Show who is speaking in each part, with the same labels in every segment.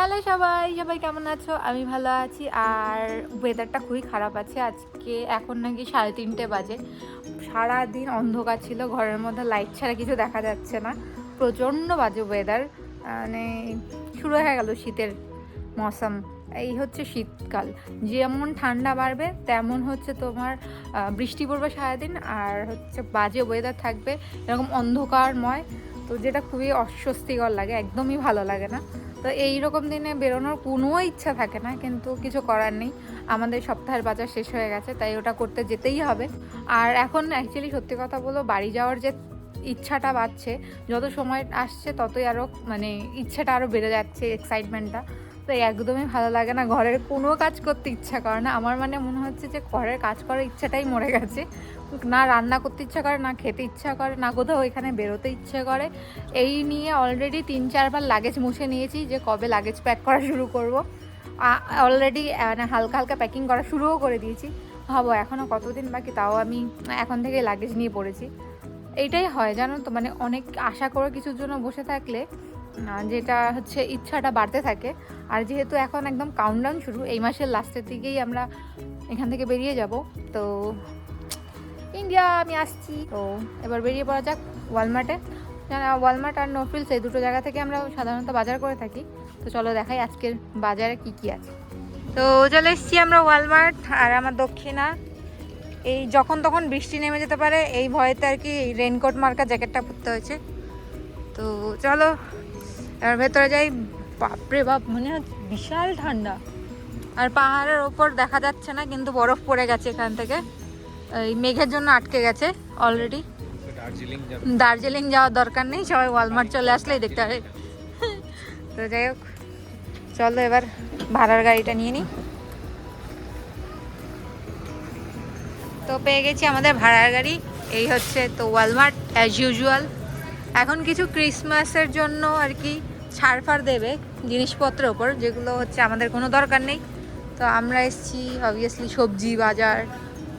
Speaker 1: Hello সবাই সবাই কেমন আছো? আমি ভালো আছি আর ওয়েদারটা খুবই খারাপ আছে। আজকে এখন নাকি সাড়ে তিনটে বাজে। সারাদিন অন্ধকার ছিল, ঘরের মধ্যে লাইট ছাড়া কিছু দেখা যাচ্ছে না। প্রচণ্ড বাজে ওয়েদার মানে শুরু হয়ে গেল শীতের মৌসুম। এই হচ্ছে শীতকাল। যেমন ঠান্ডা বাড়বে, তেমন হচ্ছে তোমার বৃষ্টি পড়বে সারাদিন আর হচ্ছে বাজে ওয়েদার থাকবে। এরকম অন্ধকারময়, তো যেটা খুবই অস্বস্তিকর লাগে, একদমই ভালো লাগে না। তো এই রকম দিনে বেরোনোর কোনো ইচ্ছা থাকে না, কিন্তু কিছু করার নেই। আমাদের সপ্তাহের বাজার শেষ হয়ে গেছে, তাই ওটা করতে যেতেই হবে। আর এখন অ্যাকচুয়ালি সত্যি কথা বলো, বাড়ি যাওয়ার যে ইচ্ছাটা বাড়ছে, যত সময় আসছে ততই আরও মানে ইচ্ছাটা আরও বেড়ে যাচ্ছে এক্সাইটমেন্টটা তো একদমই ভালো লাগে না, ঘরের কোনো কাজ করতে ইচ্ছা করে না। আমার মানে মনে হচ্ছে যে ঘরের কাজ করার ইচ্ছাটাই মরে গেছে। না রান্না করতে ইচ্ছা করে, না খেতে ইচ্ছা করে, না কোথাও এখানে বেরোতে ইচ্ছে করে। এই নিয়ে অলরেডি তিন চারবার লাগেজ মুছে নিয়েছি যে কবে লাগেজ প্যাক করা শুরু করব। অলরেডি মানে হালকা হালকা প্যাকিং করা শুরুও করে দিয়েছি। ভাবো এখনও কতদিন বাকি, তাও আমি এখন থেকে লাগেজ নিয়ে পড়েছি। এইটাই হয় জানো তো মানে অনেক আশা করে কিছুর জন্য বসে থাকলে যেটা হচ্ছে ইচ্ছাটা বাড়তে থাকে। আর যেহেতু এখন একদম কাউন্টডাউন শুরু, এই মাসের লাস্টের দিকেই আমরা এখান থেকে বেরিয়ে যাব। তো ইন্ডিয়া, আমি আসছি। তো এবার বেরিয়ে পড়া যাক ওয়ালমার্টে। ওয়ালমার্ট আর নফিলস, এই দুটো জায়গা থেকে আমরা সাধারণত বাজার করে থাকি। তো চলো দেখাই আজকের বাজারে কি কি আছে। তো চলে এসেছি আমরা ওয়ালমার্ট আর আমার দক্ষিণা। এই যখন তখন বৃষ্টি নেমে যেতে পারে, এই ভয়েতে আর কি রেনকোট মার্কা জ্যাকেটটা পরতে হয়েছে। তো চলো, এবার ভেতরে যাই। বাপরে বাপ মানে বিশাল ঠান্ডা। আর পাহাড়ের ওপর দেখা যাচ্ছে না, কিন্তু বরফ পড়ে গেছে এখান থেকে। এই মেঘের জন্য আটকে গেছে অলরেডি
Speaker 2: দার্জিলিং
Speaker 1: যাওয়ার দরকার নেই সবাই ওয়ালমার্ট চলে আসলেই দেখতে হবে। তো যাই হোক চলো এবার ভাড়ার গাড়িটা নিয়ে নিই তো পেয়ে গেছি আমাদের ভাড়ার গাড়ি এই হচ্ছে তো ওয়ালমার্ট অ্যাজ ইউজুয়াল এখন কিছু ক্রিসমাসের জন্য আর কি ছাড় ফাড় দেবে জিনিসপত্রের ওপর যেগুলো হচ্ছে আমাদের কোনো দরকার নেই। তো আমরা এসেছি অবভিয়াসলি সবজি বাজার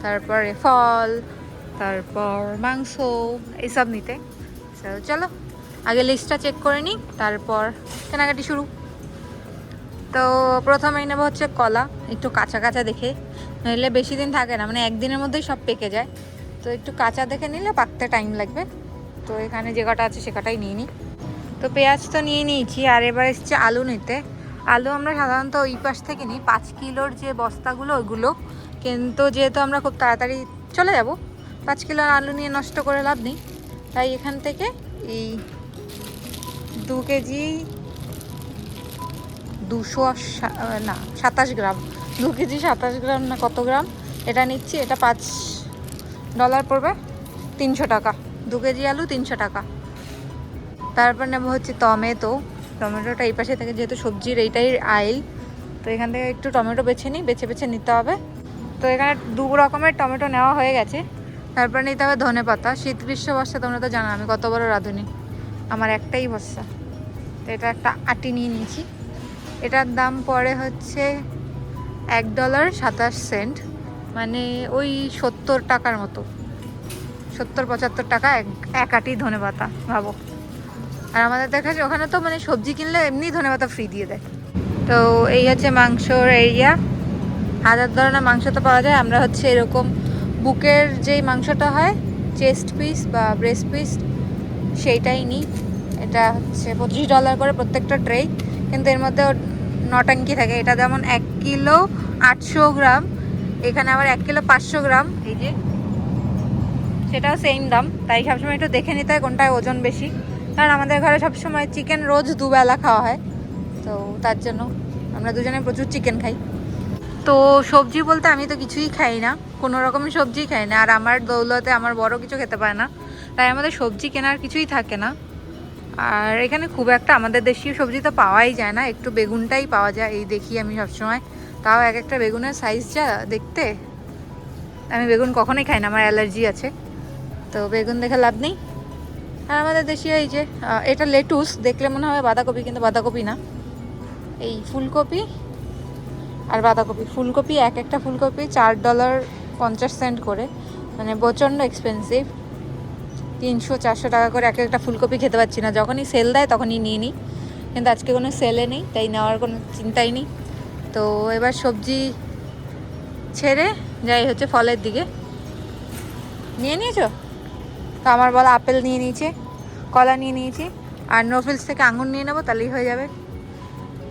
Speaker 1: তারপরে ফল, তারপর মাংস, এইসব নিতে। চলো, আগে লিস্টটা চেক করে নিই, তারপর কেনাকাটি শুরু। তো প্রথমেই নেব হচ্ছে কলা, একটু কাঁচা কাঁচা দেখে। নইলে বেশি দিন থাকে না মানে একদিনের মধ্যেই সব পেকে যায়। তো একটু কাঁচা দেখে নিলে পাকতে টাইম লাগবে। তো এখানে যে কটা আছে সে কটাই নিয়ে নিই। তো পেঁয়াজ তো নিয়ে নিয়েছি, আর এবার এসছে আলু নিতে। আলু আমরা সাধারণত ওই পাশ থেকে নিই, পাঁচ কিলোর যে বস্তাগুলো, ওইগুলো কিন্তু যেহেতু আমরা খুব তাড়াতাড়ি চলে যাব, পাঁচ কিলো আলু নিয়ে নষ্ট করে লাভ নেই। তাই এখান থেকে এই দু কেজি দুশো না, সাতাশ গ্রাম, দু কেজি সাতাশ গ্রাম না কত গ্রাম, এটা নিচ্ছি, এটা পাঁচ ডলার পড়বে তিনশো টাকা, দু কেজি আলু তিনশো টাকা। তারপর নেব হচ্ছে টমেটো, টমেটোটা এই পাশে থেকে যেহেতু সবজির এইটাই আইল, তো এখান থেকে একটু টমেটো বেছে নিই, বেছে বেছে নিতে হবে। তো এখানে দু রকমের টমেটো নেওয়া হয়ে গেছে। তারপরে নিতে হবে ধনে পাতা। শীত, গ্রীষ্ম, বর্ষা, তোমরা তো জানো, আমি কত বড় রাঁধুনি। আমার একটাই বর্ষা তো এটা একটা আটি নিয়ে নিয়েছি। এটার দাম পড়ে হচ্ছে এক ডলার সাতাশ সেন্ট। মানে ওই সত্তর টাকার মতো। সত্তর, পঁচাত্তর টাকা এক এক আটি ধনে পাতা, ভাবো। আর আমাদের দেখা যায়, ওখানে তো মানে সবজি কিনলে এমনি ধনে পাতা ফ্রি দিয়ে দেয়। তো এই হচ্ছে মাংসর এরিয়া হাজার ধরনের মাংস তো পাওয়া যায়। আমরা হচ্ছে এরকম বুকের যেই মাংসটা হয় চেস্ট পিস বা ব্রেস্ট পিস সেইটাই নিই। এটা হচ্ছে পঁচিশ ডলার করে প্রত্যেকটা ট্রে কিন্তু এর মধ্যে নটাঙ্কি থাকে। এটা যেমন এক কিলো আটশো গ্রাম, এখানে আবার এক কিলো পাঁচশো গ্রাম। এই যে, সেটাও সেম দাম। তাই সবসময় একটু দেখে নিতে হয় কোনটায় ওজন বেশি। কারণ আমাদের ঘরে সবসময় চিকেন রোজ দুবেলা খাওয়া হয়। তো তার জন্য আমরা দুজনে প্রচুর চিকেন খাই। তো সবজি বলতে আমি তো কিছুই খাই না, কোনো রকমের সবজি খাই না। আর আমার দৌলতে আমার বড় কিছু খেতে পারে না, তাই আমাদের সবজি কেনার কিছুই থাকে না। আর এখানে খুব একটা আমাদের দেশীয় সবজি তো পাওয়াই যায় না, একটু বেগুনটাই পাওয়া যায়, এই দেখি আমি সবসময়। তাও এক একটা বেগুনের সাইজ যা দেখতে। আমি বেগুন কখনোই খাই না, আমার অ্যালার্জি আছে। তো বেগুন দেখে লাভ নেই। আর আমাদের দেশীয় এই যে এটা লেটুস দেখলে মনে হবে বাঁধাকপি, কিন্তু বাঁধাকপি না। এই ফুলকপি আর বাঁধাকপি, ফুলকপি, এক একটা ফুলকপি চার ডলার পঞ্চাশ সেন্ট করে। মানে প্রচণ্ড এক্সপেন্সিভ তিনশো, চারশো টাকা করে এক একটা ফুলকপি খেতে পাচ্ছি না। যখনই সেল দেয় তখনই নিয়ে নিই। কিন্তু আজকে কোনো সেলে নেই, তাই নেওয়ার কোনো চিন্তাই নেই। তো এবার সবজি ছেড়ে যাই হচ্ছে ফলের দিকে। নিয়ে নিয়েছো? তো আমার বলা আপেল নিয়ে নিয়েছে, কলা নিয়ে নিয়েছি। আর নোফিলস থেকে আঙুর নিয়ে নেব, তাহলেই হয়ে যাবে।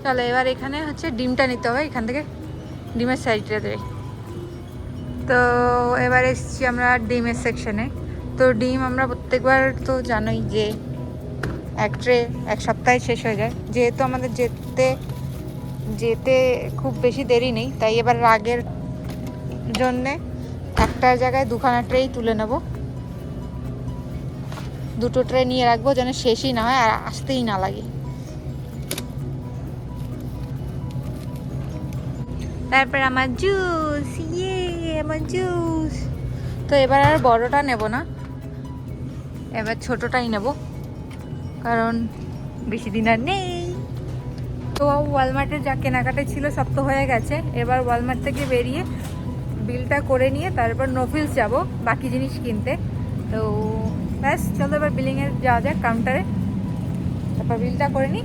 Speaker 1: চলো এবার এখানে হচ্ছে ডিমটা নিতে হবে, এখান থেকে ডিমের সাইডটা দেবে তো এবার এসছি আমরা ডিমের সেকশনে তো ডিম আমরা প্রত্যেকবার তো জানোই যে এক ট্রে, এক সপ্তাহে শেষ হয়ে যায়। যেহেতু আমাদের যেতে যেতে খুব বেশি দেরি নেই, তাই এবার রাগের জন্যে একটা জায়গায় দুখানা ট্রেই তুলে নেব। দুটো ট্রে নিয়ে রাখব যেন শেষই না হয় আর আসতেই না লাগে। তারপর আমার জুস আমার জুস তো এবার আর বড়টা নেব না। এবার ছোটটাই নেব। কারণ বেশি দিন আর নেই। তো ওয়ালমার্টের যা কেনাকাটা ছিল সব তো হয়ে গেছে। এবার ওয়ালমার্ট থেকে বেরিয়ে বিলটা করে নিয়ে তারপর নফিলস যাব, বাকি জিনিস কিনতে। তো ব্যাস, চলো এবার বিলিংয়ের যাওয়া যাক কাউন্টারে তারপর বিলটা করে নিই,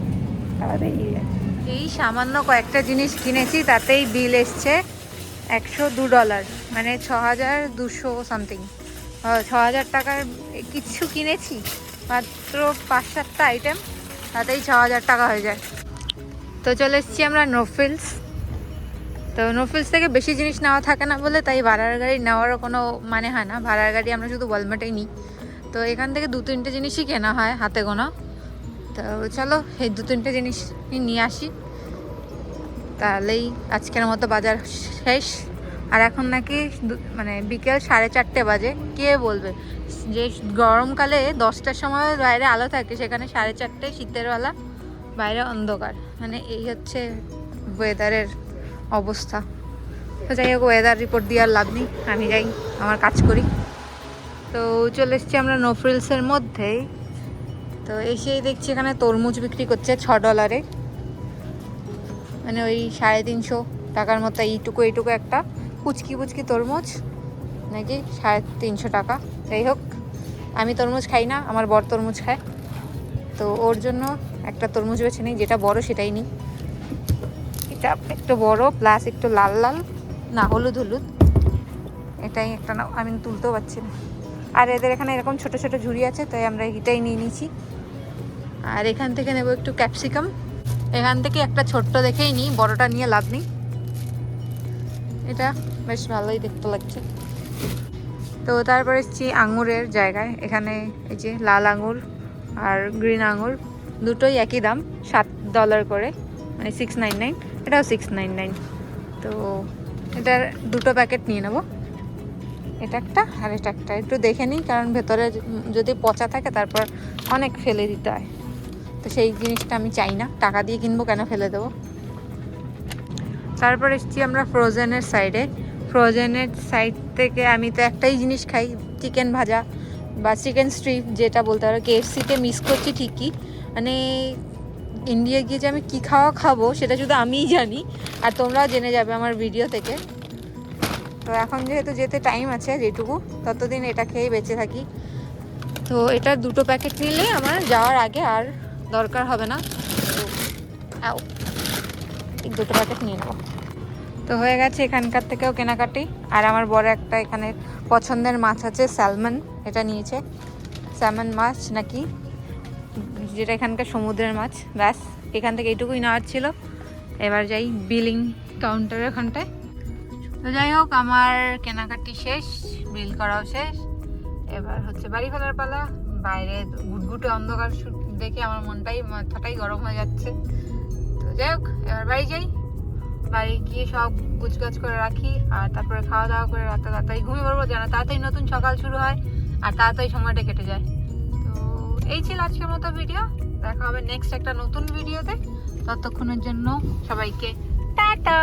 Speaker 1: তারপর বেরিয়ে যাই এই সামান্য কয়েকটা জিনিস কিনেছি, তাতেই বিল এসছে একশো দু ডলার মানে ছ হাজার দুশো সামথিং। ছ হাজার টাকার কিচ্ছু কিনেছি, মাত্র পাঁচ সাতটা আইটেম, তাতেই ছ হাজার টাকা হয়ে যায়। তো চলে এসেছি আমরা নোফিলস। তো নোফিলস থেকে বেশি জিনিস নেওয়া থাকে না বলে, তাই ভাড়ার গাড়ি নেওয়ারও কোনো মানে হয় না। ভাড়ার গাড়ি আমরা শুধু ওয়ালমার্টেই নিই। তো এখান থেকে দু তিনটে জিনিসই কেনা হয় হাতে গোনা। তো চলো এই দু তিনটে জিনিস নিয়ে আসি। তাহলেই আজকের মতো বাজার শেষ। আর এখন নাকি মানে বিকেল সাড়ে চারটে বাজে। কে বলবে? যে গরমকালে দশটার সময় বাইরে আলো থাকে, সেখানে সাড়ে চারটে শীতের বেলা বাইরে অন্ধকার। মানে এই হচ্ছে ওয়েদারের অবস্থা। তো যাই হোক ওয়েদার রিপোর্ট দিয়ে আর লাভ নেই। আমি যাই, আমার কাজ করি। তো চলে এসেছি আমরা নফরিলসের মধ্যেই। তো এসেই দেখছি এখানে তরমুজ বিক্রি করছে ছ ডলারে মানে ওই সাড়ে তিনশো টাকার মতো, এইটুকু এইটুকু একটা। পুচকি পুচকি তরমুজ, নাকি সাড়ে তিনশো টাকা। যাই হোক, আমি তরমুজ খাই না, আমার বর তরমুজ খায়। তো ওর জন্য একটা তরমুজ বেছে নিই, যেটা বড় সেটাই নিই। এটা একটু বড় প্লাস একটু লাল লাল, না হলুদ হলুদ। এটাই একটা না, আমি তুলতেও পারছি না। আর এদের এখানে এরকম ছোট ছোট ঝুড়ি আছে, তাই আমরা এটাই নিয়ে নিয়েছি। আর এখান থেকে নেব একটু ক্যাপসিকাম। এখান থেকে একটা ছোট্ট দেখেই নিই, বড়টা নিয়ে লাভ নেই। এটা বেশ ভালোই দেখতে লাগছে। তো তারপরে এসেছি আঙুরের জায়গায়। এখানে এই যে লাল আঙুর আর গ্রিন আঙুর, দুটোই একই দাম, সাত ডলার করে মানে সিক্স নাইন নাইন এটাও সিক্স নাইন নাইন তো এটার দুটো প্যাকেট নিয়ে নেব। এটা একটা আর এটা একটা। একটু দেখে নিই, কারণ ভেতরে যদি পচা থাকে তারপর অনেক ফেলে দিতে হয়। তো সেই জিনিসটা আমি চাই না। টাকা দিয়ে কিনবো কেন ফেলে দেবো? তারপর এসেছি আমরা ফ্রোজেনের সাইডে। ফ্রোজেনের সাইড থেকে আমি তো একটাই জিনিস খাই, চিকেন ভাজা বা চিকেন স্ট্রিপ যেটা বলতে পারো। কেএফসিতে মিস করছি ঠিকই। মানে ইন্ডিয়া গিয়ে যে আমি কী খাওয়া খাব সেটা শুধু আমিই জানি। আর তোমরাও জেনে যাবে আমার ভিডিও থেকে। তো এখন যেহেতু যেতে টাইম আছে যেটুকু, ততদিন এটা খেয়েই বেঁচে থাকি। তো এটা দুটো প্যাকেট নিলে আমার যাওয়ার আগে আর দরকার হবে না। তো এই দুটো প্যাকেট নিয়ে নেব। তো হয়ে গেছে এখানকার থেকেও কেনাকাটি। আর আমার বড় একটা এখানে পছন্দের মাছ আছে স্যালমন এটা নিয়েছে। স্যালমন মাছ নাকি, যেটা এখানকার সমুদ্রের মাছ। ব্যাস, এখান থেকে এইটুকুই নেওয়ার ছিল। এবার যাই বিলিং কাউন্টারের ওখানটায়। তো যাই হোক, আমার কেনাকাটি শেষ, বিল করাও শেষ। এবার হচ্ছে বাড়ি ফেরার পালা। বাইরে গুটগুটে অন্ধকার দেখে আমার মনটাই, মাথাটাই গরম হয়ে যাচ্ছে। তো যাই হোক, এবার বাড়ি যাই। বাড়ি গিয়ে সব গুছগাছ করে রাখি, আর তারপরে খাওয়া দাওয়া করে রাতে তাড়াতাড়ি ঘুমিয়ে পড়ব, যেন তাড়াতাড়ি নতুন সকাল শুরু হয়, আর তাড়াতাড়ি সময়টা কেটে যায়। তো এই ছিল আজকের মতো ভিডিও। দেখা হবে নেক্সট একটা নতুন ভিডিওতে। ততক্ষণের জন্য সবাইকে টাটা!